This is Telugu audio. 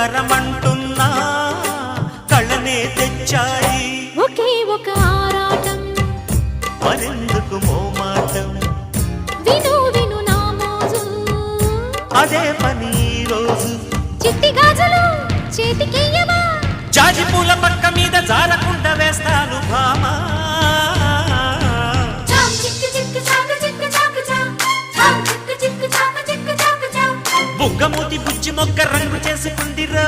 కరకరమంటున్నా కళనే తెచ్చాయి. ఒకే ఒక ఆరాటం. మరెందుకు మోమాటం? విను విను నా అదే పని రోజు. చిట్టి గాజులు చేతికియ్యవా జాజి పూల పక్క మీద జారకుండా వేస్తాను భామా. బుగ్గమూతి బుజ్జి మొక్క రంగు చేసుకుందిరా.